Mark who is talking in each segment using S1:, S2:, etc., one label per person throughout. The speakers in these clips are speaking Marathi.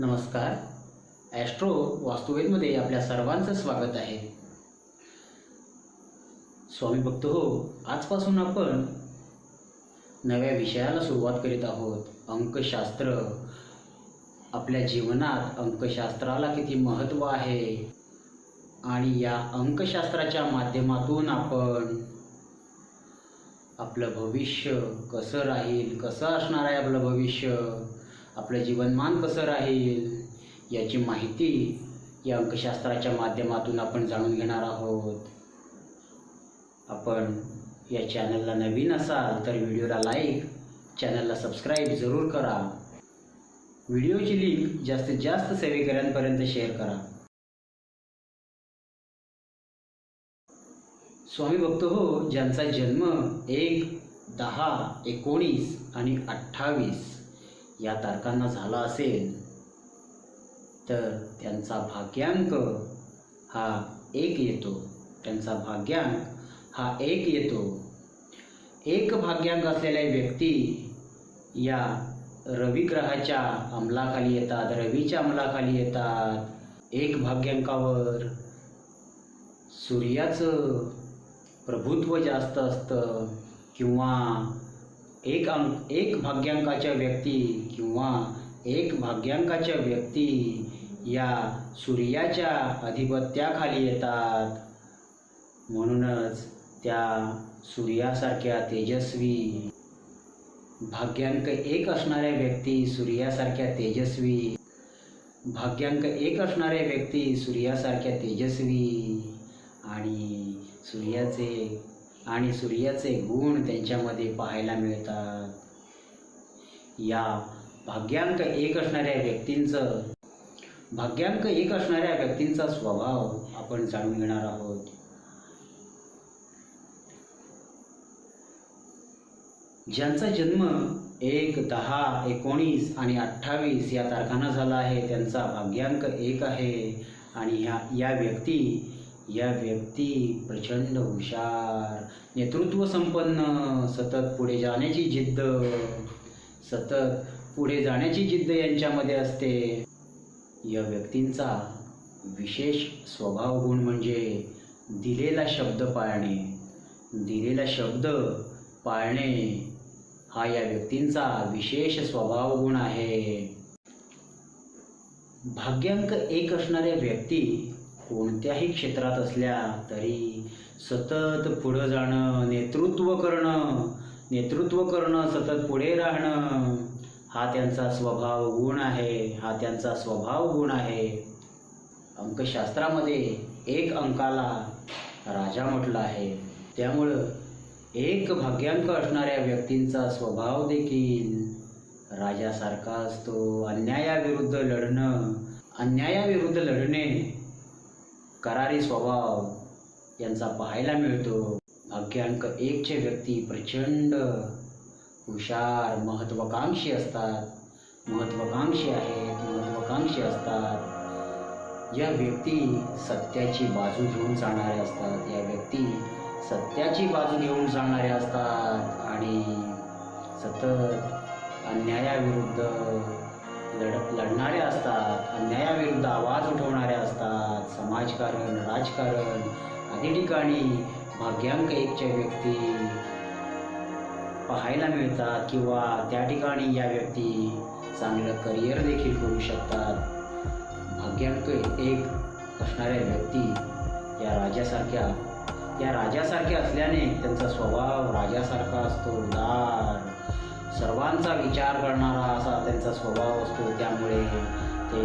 S1: नमस्कार. ॲस्ट्रो वास्तुवेदमध्ये आपल्या सर्वांचं स्वागत आहे. स्वामी भक्त हो आजपासून आपण नव्या विषयाला सुरुवात करीत आहोत. अंकशास्त्र. आपल्या जीवनात अंकशास्त्राला किती महत्त्व आहे? आणि या अंकशास्त्राच्या माध्यमातून आपण आपलं भविष्य कसं राहील कसं असणार आहे आपलं भविष्य? आपलं जीवनमान कसं राहील याची माहिती या अंकशास्त्राच्या माध्यमातून आपण जाणून घेणार आहोत. आपण या चॅनलला नवीन असाल तर व्हिडिओला लाईक चॅनलला सबस्क्राईब जरूर करा. व्हिडिओची लिंक जास्तीत जास्त सेवेकऱ्यांपर्यंत शेअर करा. स्वामी भक्त हो ज्यांचा जन्म एक दहा एकोणीस आणि अठ्ठावीस या तारखांना झाला असेल तर त्यांचा भाग्यांक हा एक येतो. त्यांचा भाग्यांक हा एक येतो. एक भाग्यांक असलेल्या व्यक्ती या रवी ग्रहाच्या अंमलाखाली येतात रवीच्या अंमलाखाली येतात. एक भाग्यांकावर सूर्याचं प्रभुत्व जास्त असतं किंवा एक अंक एक भाग्यांकाच्या व्यक्ती किंवा एक भाग्यांकाच्या व्यक्ती या सूर्याच्या अधिपत्याखाली येतात. म्हणूनच त्या सूर्यासारख्या तेजस्वी भाग्यांक एक असणाऱ्या व्यक्ती सूर्यासारख्या तेजस्वी भाग्यांक एक असणाऱ्या व्यक्ती सूर्यासारख्या तेजस्वी आणि सूर्याचे आणि सूर्याचे गुण त्यांच्यामध्ये पाहायला मिळतात. या भाग्यांक एक असणाऱ्या व्यक्तींचं भाग्यांक एक असणाऱ्या व्यक्तींचा स्वभाव आपण जाणून घेणार आहोत. ज्यांचा जन्म एक दहा एकोणीस आणि अठ्ठावीस या तारखांना झाला आहे त्यांचा भाग्यांक एक आहे. आणि ह्या या व्यक्ती या व्यक्ती प्रचंड हुशार नेतृत्व संपन्न सतत पुढे जाण्याची जिद्द सतत पुढे जाण्याची जिद्द यांच्यामध्ये असते. या व्यक्तींचा विशेष स्वभाव गुण म्हणजे दिलेला शब्द पाळणे. दिलेला शब्द पाळणे हा या व्यक्तींचा विशेष स्वभाव गुण आहे. भाग्यांक एक असणाऱ्या व्यक्ती कोणत्याही क्षेत्रात असल्या तरी सतत पुढं जाणं नेतृत्व करणं नेतृत्व करणं सतत पुढे राहणं हा त्यांचा स्वभाव गुण आहे हा त्यांचा स्वभाव गुण आहे. अंकशास्त्रामध्ये एक अंकाला राजा म्हटलं आहे. त्यामुळं एक भाग्यांक असणाऱ्या व्यक्तींचा स्वभाव देखील राजासारखा असतो. अन्यायाविरुद्ध लढणं अन्यायाविरुद्ध लढणे करारी स्वभाव यांचा पाहायला मिळतो. भाग्यांक एकचे व्यक्ती प्रचंड हुशार महत्त्वाकांक्षी असतात. महत्त्वाकांक्षी आहेत महत्त्वाकांक्षी असतात. या व्यक्ती सत्याची बाजू घेऊन चालणाऱ्या असतात. या व्यक्ती सत्याची बाजू घेऊन चालणाऱ्या असतात. आणि सतत अन्यायाविरुद्ध लढ लढणाऱ्या असतात अन्यायाविरुद्ध आवाज उठवणाऱ्या असतात समाजकारण राजकारण आदी ठिकाणी भाग्यांक एकच्या व्यक्ती पाहायला मिळतात किंवा त्या ठिकाणी या व्यक्ती चांगलं करिअर देखील करू शकतात. भाग्यांक एक असणाऱ्या व्यक्ती या राजासारख्या या राजासारख्या असल्याने त्यांचा स्वभाव राजासारखा असतो उदार सर्वांचा विचार करणारा असा त्यांचा स्वभाव असतो. त्यामुळे ते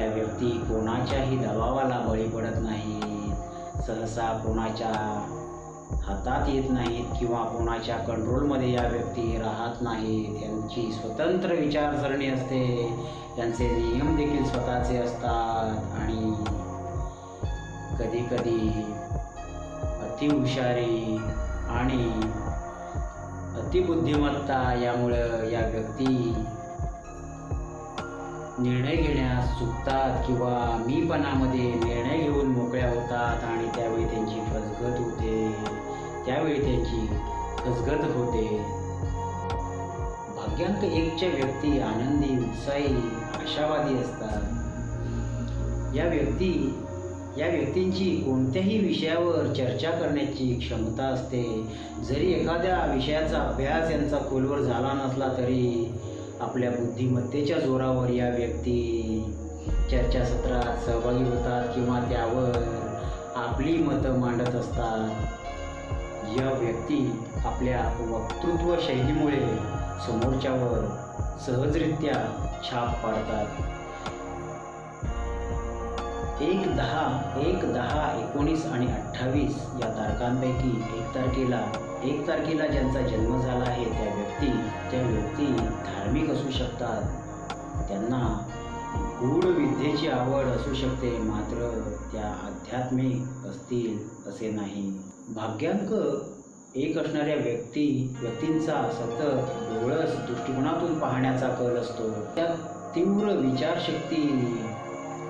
S1: या व्यक्ती कोणाच्याही दबावाला बळी पडत नाहीत. सहसा कोणाच्या हातात येत नाहीत किंवा कोणाच्या कंट्रोलमध्ये या व्यक्ती राहत नाहीत. त्यांची स्वतंत्र विचारसरणी असते. त्यांचे नियम देखील स्वतःचे असतात. आणि कधीकधी अतिहुशारी आणि अति बुद्धिमत्ता यामुळं या व्यक्ती निर्णय घेण्यास चुकतात किंवा मीपणामध्ये निर्णय घेऊन मोकळ्या होतात आणि त्यावेळी त्यांची फसगत होते. त्यावेळी त्यांची फसगत होते. भाग्यांक एकच्या व्यक्ती आनंदी उत्साही आशावादी असतात. या व्यक्ती या व्यक्तींची कोणत्याही विषयावर चर्चा करण्याची क्षमता असते. जरी एखाद्या विषयाचा अभ्यास यांचा खोलवर झाला नसला तरी आपल्या बुद्धिमत्तेच्या जोरावर या व्यक्ती चर्चासत्रात सहभागी होतात किंवा त्यावर आपली मतं मांडत असतात. या व्यक्ती आपल्या वक्तृत्व शैलीमुळे समोरच्यावर सहजरित्या छाप पाडतात. एक दहा एक दहा एकोणीस आणि अठ्ठावीस या तारखांपैकी एक तारखेला एक तारखेला ज्यांचा जन्म झाला आहे त्या व्यक्ती त्या व्यक्ती धार्मिक असू शकतात. त्यांना गूढ विद्येची आवड असू शकते मात्र त्या आध्यात्मिक असतील असे नाही. भाग्यांक एक असणाऱ्या व्यक्ती व्यक्तींचा सतत डोळस दृष्टिकोनातून पाहण्याचा कल असतो. त्यात तीव्र विचारशक्ती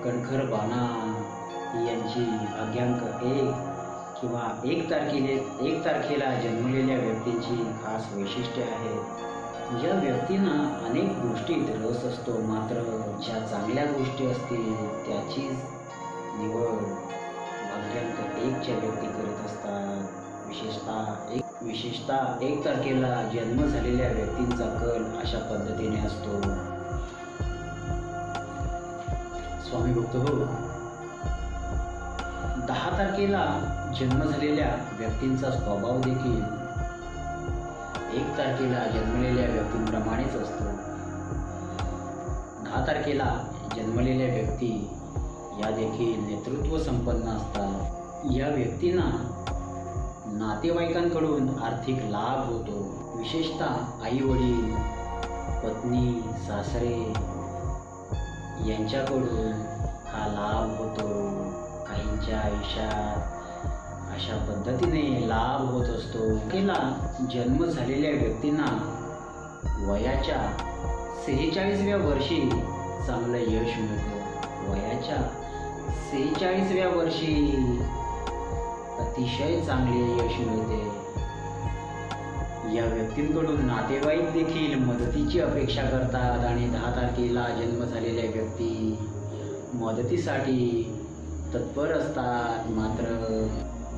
S1: कणखर बाणा यांची भाग्यांक एक किंवा एक तारखेले एक तारखेला जन्मलेल्या व्यक्तींची खास वैशिष्ट्ये आहेत या व्यक्तींना अनेक गोष्टीत रस असतो मात्र ज्या चांगल्या गोष्टी असतील त्याचीच निवड भाग्यांक एकच्या व्यक्ती करत असतात. विशेषतः एक विशेषतः एक तारखेला जन्म झालेल्या व्यक्तींचा कल अशा पद्धतीने असतो. स्वामी भक्त दहा तारखेला जन्म झालेल्या व्यक्तींचा स्वभाव देखील. एक तारखेला जन्मलेल्या व्यक्तींप्रमाणेच असतो. दहा तारखेला जन्मलेल्या व्यक्ती या देखील नेतृत्व संपन्न असतात. या व्यक्तींना नातेवाईकांकडून आर्थिक लाभ होतो. विशेषतः आई वडील पत्नी सासरे यांच्याकडून हा लाभ होतो. काहींच्या आयुष्यात अशा पद्धतीने लाभ होत असतो. केला जन्म झालेल्या व्यक्तींना वयाच्या सेहेचाळीसव्या वर्षी चांगलं यश मिळतं. वयाच्या सेहेचाळीसव्या वर्षी अतिशय चांगले यश मिळते. या व्यक्तींकडून नातेवाईक देखील मदतीची अपेक्षा करतात आणि दहा तारखेला जन्म झालेल्या व्यक्ती मदतीसाठी तत्पर असतात. मात्र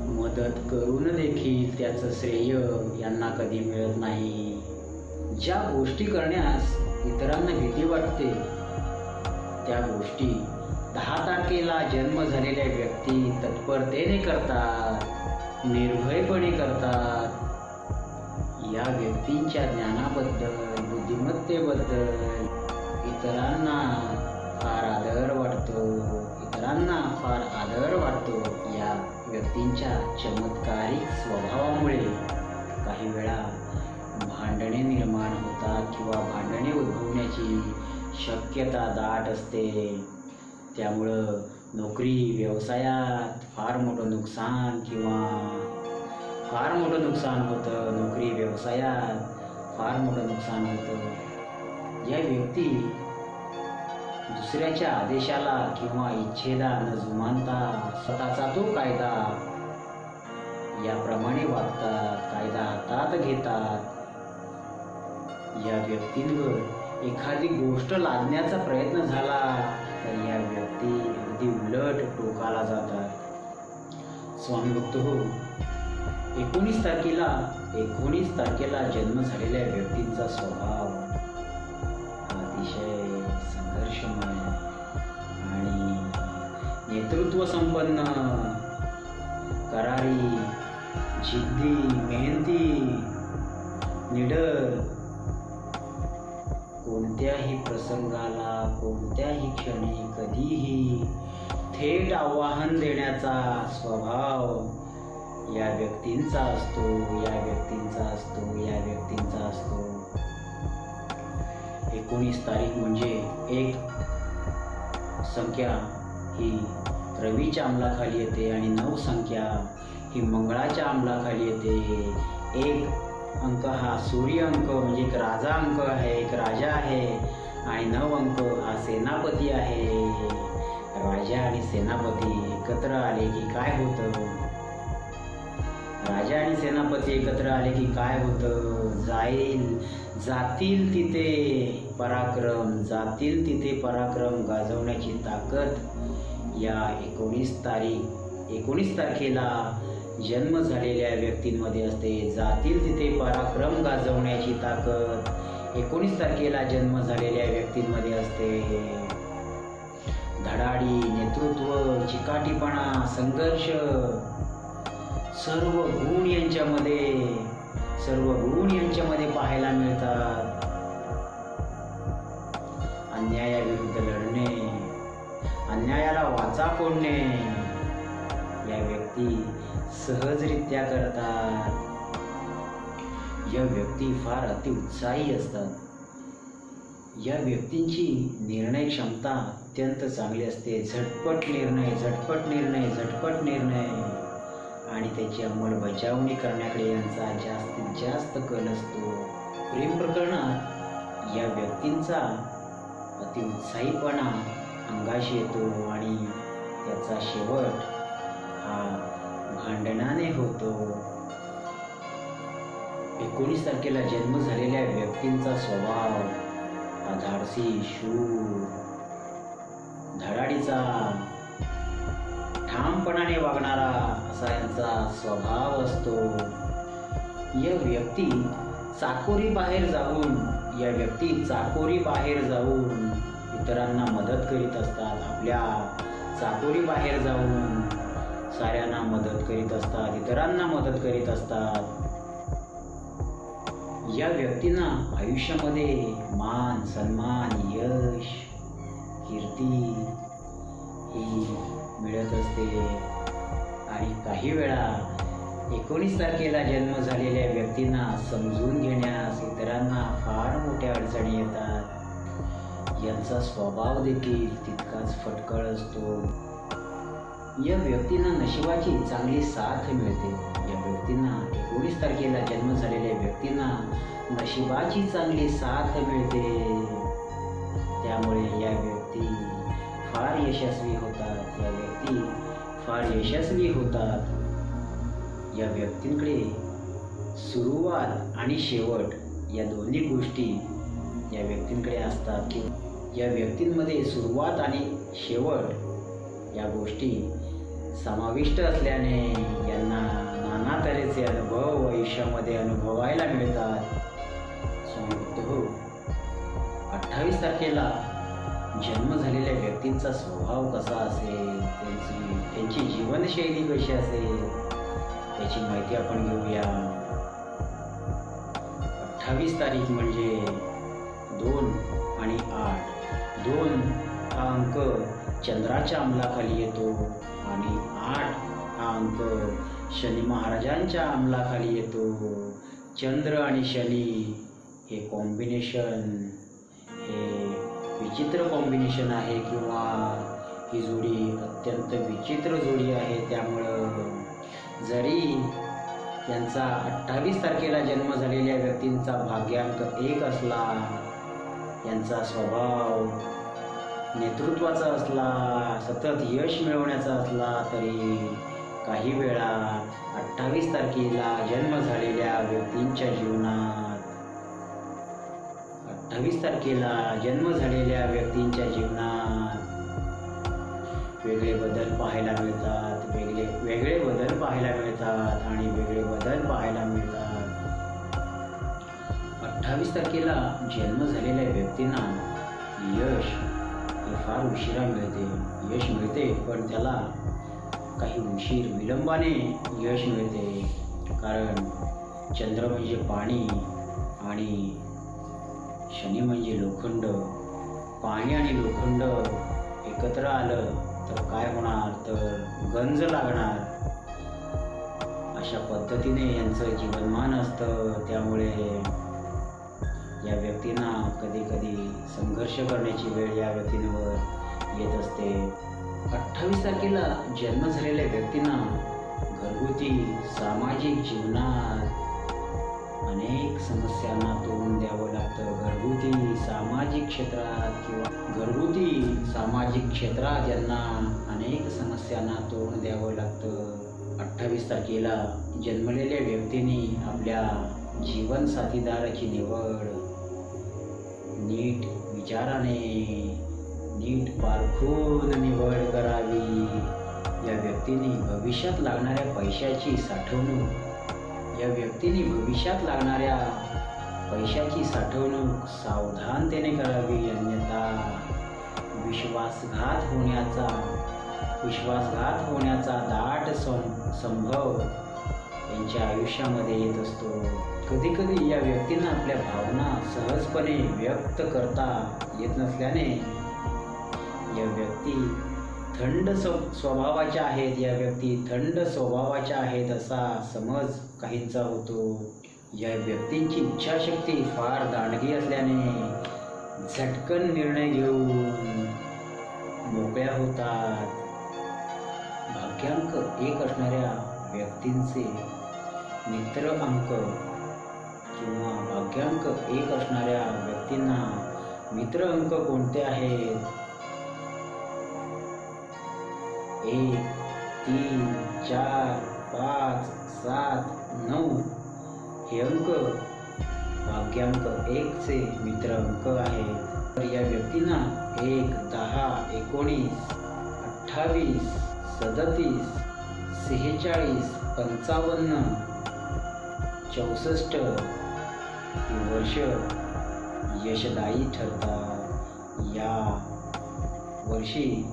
S1: मदत करून देखील त्याचं श्रेय यांना कधी मिळत नाही. ज्या गोष्टी करण्यास इतरांना भीती वाटते त्या गोष्टी दहा तारखेला जन्म झालेल्या व्यक्ती तत्परतेने करतात निर्भयपणे करतात. या व्यक्तींच्या ज्ञानाबद्दल बुद्धिमत्तेबद्दल इतरांना फार आदर वाटतो. इतरांना फार आदर वाटतो या व्यक्तींच्या चमत्कारिक स्वभावामुळे. काही वेळा भांडणे निर्माण होतात किंवा भांडणे उद्भवण्याची शक्यता दाट असते. त्यामुळं नोकरी व्यवसायात फार मोठं नुकसान किंवा फार मोठं नुकसान होतं नोकरी व्यवसायात फार मोठं नुकसान होतं. या व्यक्ती दुसऱ्याच्या आदेशाला किंवा इच्छेला न जुमानता स्वतःचा तो कायदा याप्रमाणे वागतात कायदा हातात घेतात. या व्यक्तींवर एखादी गोष्ट लादण्याचा प्रयत्न झाला तर या व्यक्ती अगदी उलट टोकाला जातात. स्वामी भक्त हो एकोणीस तारखेला एकोणीस तारखेला जन्म झालेल्या व्यक्तींचा स्वभाव अतिशय संघर्षमय आणि नेतृत्व संपन्न करारी जिद्दी मेहनती निडर. कोणत्याही प्रसंगाला कोणत्याही क्षणी कधीही थेट आव्हान देण्याचा स्वभाव या व्यक्तींचा असतो या व्यक्तींचा असतो या व्यक्तींचा असतो. एकोणीस तारीख म्हणजे एक संख्या ही रवीच्या अंमलाखाली येते आणि नऊ संख्या ही मंगळाच्या अंमलाखाली येते. एक अंक हा सूर्य अंक म्हणजे एक राजा अंक आहे एक राजा आहे आणि नऊ अंक हा सेनापती आहे. राजा आणि सेनापती एकत्र आले की काय होतं? राजा आणि सेनापती एकत्र आले की काय होतं? जाईल. जातील तिथे पराक्रम. जातील तिथे पराक्रम. गाजवण्याची ताकद या एकोणीस तारीख एकोणीस तारखेला जन्म झालेल्या व्यक्तींमध्ये असते. जातील तिथे पराक्रम गाजवण्याची ताकद एकोणीस तारखेला जन्म झालेल्या व्यक्तींमध्ये असते. धडाडी नेतृत्व चिकाटीपणा संघर्ष सर्व गुण यांच्यामध्ये सर्व गुण यांच्यामध्ये पाहायला मिळतात. अन्यायाविरुद्ध लढणे अन्यायाला वाचा फोडणे. या व्यक्ती सहजरित्या करतात. या व्यक्ती फार अतिउत्साही असतात. या व्यक्तींची निर्णय क्षमता अत्यंत चांगली असते. झटपट निर्णय झटपट निर्णय झटपट निर्णय. आणि त्याची अंमलबजावणी करण्याकडे यांचा जास्तीत जास्त कल असतो. प्रेम प्रकरणात या व्यक्तींचा अतिउत्साहीपणा अंगाशी येतो आणि त्याचा शेवट हा भांडणाने होतो. एकोणीस तारखेला जन्म झालेल्या व्यक्तींचा स्वभाव हा धाडसी शूर. धडाडीचा ठामपणाने वागणारा असा यांचा स्वभाव असतो. या व्यक्ती चाकोरी बाहेर जाऊन या व्यक्ती चाकोरी बाहेर जाऊन इतरांना मदत करीत असतात. आपल्या चाकोरी बाहेर जाऊन साऱ्यांना मदत करीत असतात इतरांना मदत करीत असतात. या व्यक्तींना आयुष्यामध्ये मान सन्मान यश कीर्ती ही मिळत असते. आणि काही वेळा एकोणीस तारखेला जन्म झालेल्या व्यक्तींना समजून घेण्यास इतरांना फार मोठ्या अडचणी येतात. यांचा स्वभाव देखील तितकाच फटकळ असतो. या व्यक्तींना नशिबाची चांगली साथ मिळते. या व्यक्तींना एकोणीस तारखेला जन्म झालेल्या व्यक्तींना नशिबाची चांगली साथ मिळते. त्यामुळे या व्यक्ती फार यशस्वी होतात. या व्यक्ती फार यशस्वी होतात. या व्यक्तींकडे सुरुवात आणि शेवट या दोन्ही गोष्टी या व्यक्तींकडे असतात की या व्यक्तींमध्ये सुरुवात आणि शेवट या गोष्टी समाविष्ट असल्याने यांना नाना तऱ्हेचे अनुभव आयुष्यामध्ये अनुभवायला मिळतात. हो. अठ्ठावीस तारखेला जन्म झालेल्या व्यक्तींचा स्वभाव कसा असेल त्यांची त्यांची जीवनशैली कशी असेल याची माहिती आपण घेऊया. अठ्ठावीस तारीख म्हणजे दोन आणि आठ. दोन हा अंक चंद्राच्या अंमलाखाली येतो आणि आठ हा अंक शनी महाराजांच्या अंमलाखाली येतो. चंद्र आणि शनी हे कॉम्बिनेशन हे विचित्र कॉम्बिनेशन आहे किंवा ही जोडी अत्यंत विचित्र जोडी आहे. त्यामुळं जरी यांचा अठ्ठावीस तारखेला जन्म झालेल्या व्यक्तींचा भाग्यांक एक असला यांचा स्वभाव नेतृत्वाचा असला सतत यश मिळवण्याचा असला तरी काही वेळा अठ्ठावीस तारखेला जन्म झालेल्या व्यक्तींच्या जीवनात अठ्ठावीस तारखेला जन्म झालेल्या व्यक्तींच्या जीवनात वेगळे बदल पाहायला मिळतात वेगळे वेगळे बदल पाहायला मिळतात आणि वेगळे बदल पाहायला मिळतात. अठ्ठावीस तारखेला जन्म झालेल्या व्यक्तींना यश हे फार उशिरा मिळते यश मिळते पण त्याला काही उशीर विलंबाने यश मिळते. कारण चंद्र म्हणजे पाणी आणि शनी म्हणजे लोखंड. पाणी आणि लोखंड एकत्र आलं तर काय होणार? तर गंज लागणार. अशा पद्धतीने यांचं जीवनमान असतं. त्यामुळे या व्यक्तींना कधी कधी संघर्ष करण्याची वेळ या व्यक्तींवर येत असते. अठ्ठावीस तारखेला जन्म झालेल्या व्यक्तींना घरगुती सामाजिक जीवनात अनेक समस्यांना तोंड द्यावं लागतं. घरगुती सामाजिक क्षेत्रात किंवा घरगुती सामाजिक क्षेत्रात यांना अनेक समस्यांना तोंड द्यावं लागतं. अठ्ठावीस तारखेला जन्मलेल्या व्यक्तींनी आपल्या जीवन साथीदाराची निवड. नीट विचाराने नीट पारखून निवड करावी. या व्यक्तीने भविष्यात लागणाऱ्या पैशाची साठवणूक या व्यक्तीने भविष्यात लागणाऱ्या पैशाची साठवणूक सावधानतेने करावी अन्यथा विश्वासघात होण्याचा विश्वासघात होण्याचा दाट सं संभव त्यांच्या आयुष्यामध्ये येत असतो. कधीकधी या व्यक्तींना आपल्या भावना सहजपणे व्यक्त करता येत नसल्याने या व्यक्ती थंड स्व स्वभावाच्या आहेत या व्यक्ती. थंड स्वभावाच्या आहेत असा समज काहींचा होतो. या व्यक्तींची इच्छाशक्ती फार दांडगी असल्याने झटकन निर्णय घेऊन मोकळ्या होतात. भाग्यांक एक असणाऱ्या व्यक्तींचे मित्र अंक किंवा भाग्यांक एक असणाऱ्या व्यक्तींना मित्र अंक कोणते आहेत? एक तीन चार पाच सात नऊ. हे अंक भाग्यांक एकचे मित्र अंक आहेत. तर या व्यक्तींना एक दहा एकोणीस अठ्ठावीस सदतीस सेहेचाळीस पंचावन्न चौसष्ट. वर्ष यशदायी ठरतात. या वर्षी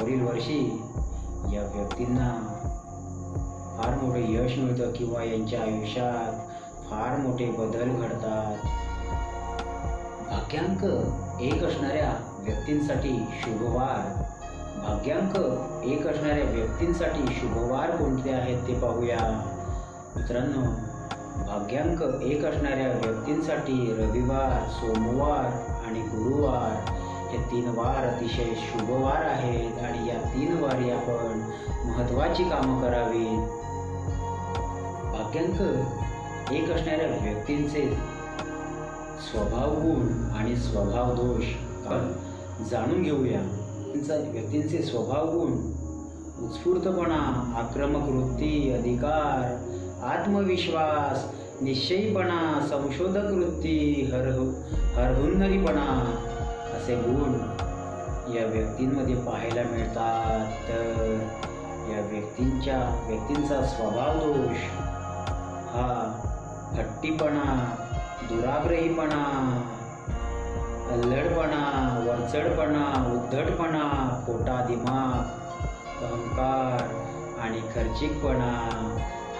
S1: वरील वर्षी या व्यक्तींना फार मोठे यश मिळतं किंवा यांच्या आयुष्यात फार मोठे बदल घडतात. भाग्यांक एक असणाऱ्या व्यक्तींसाठी शुभवार. भाग्यांक एक असणाऱ्या व्यक्तींसाठी शुभवार कोणते आहेत ते पाहूया. मित्रांनो भाग्यांक एक असणाऱ्या व्यक्तींसाठी रविवार सोमवार आणि गुरुवार हे तीन वार अतिशय शुभवार आहेत आणि या तीन वारी आपण महत्त्वाची कामं करावीत. भाग्यांक एक असणाऱ्या व्यक्तींचे स्वभाव गुण आणि स्वभाव दोष आपण जाणून घेऊया. त्यांचा व्यक्तींचे स्वभाव गुण उत्स्फूर्तपणा आक्रमक वृत्ती अधिकार आत्मविश्वास निश्चयीपणा संशोधक वृत्ती हर हरहुन्नरीपणा असे गुण या व्यक्तींमध्ये पाहायला मिळतात. तर या व्यक्तींच्या व्यक्तींचा स्वभाव दोष हा हट्टीपणा दुराग्रहीपणा अल्लडपणा वरचडपणा उद्धटपणा खोटा दिमाग अहंकार आणि खर्चिकपणा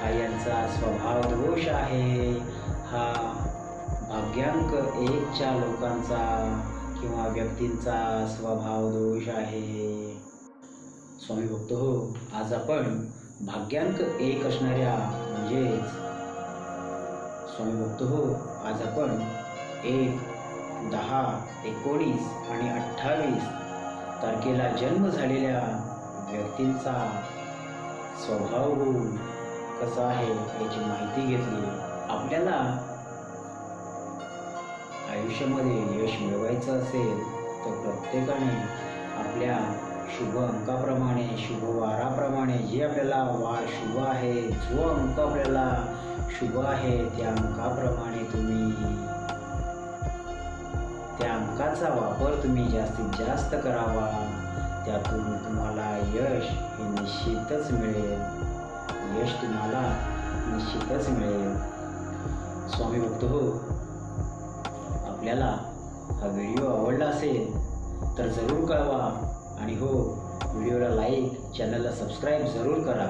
S1: हा यांचा स्वभाव दोष आहे. हा भाग्यांक एकच्या लोकांचा किंवा व्यक्तींचा स्वभाव दोष आहे स्वामी भक्त हो आज आपण भाग्यांक एक असणाऱ्या म्हणजेच स्वामी भक्त हो आज आपण एक दहा एकोणीस आणि अठ्ठावीस तारखेला जन्म झालेल्या व्यक्तींचा स्वभाव कसा आहे याची माहिती घेतली. आपल्याला आयुष्यामध्ये यश मिळवायचं असेल तर प्रत्येकाने आपल्या शुभ अंकाप्रमाणे शुभ वाराप्रमाणे जे आपल्याला वार शुभ आहे जो अंक आपल्याला शुभ आहे त्या अंकाप्रमाणे तुम्ही त्या अंकाचा वापर तुम्ही जास्तीत जास्त करावा. त्यातून तुम्हाला यश हे निश्चितच मिळेल. यश तुम्हाला निश्चितच मिळेल. स्वामी भक्त हो आपल्याला हा व्हिडिओ आवडला असेल तर जरूर कळवा. आणि हो व्हिडिओला लाईक चॅनलला सबस्क्राईब जरूर करा.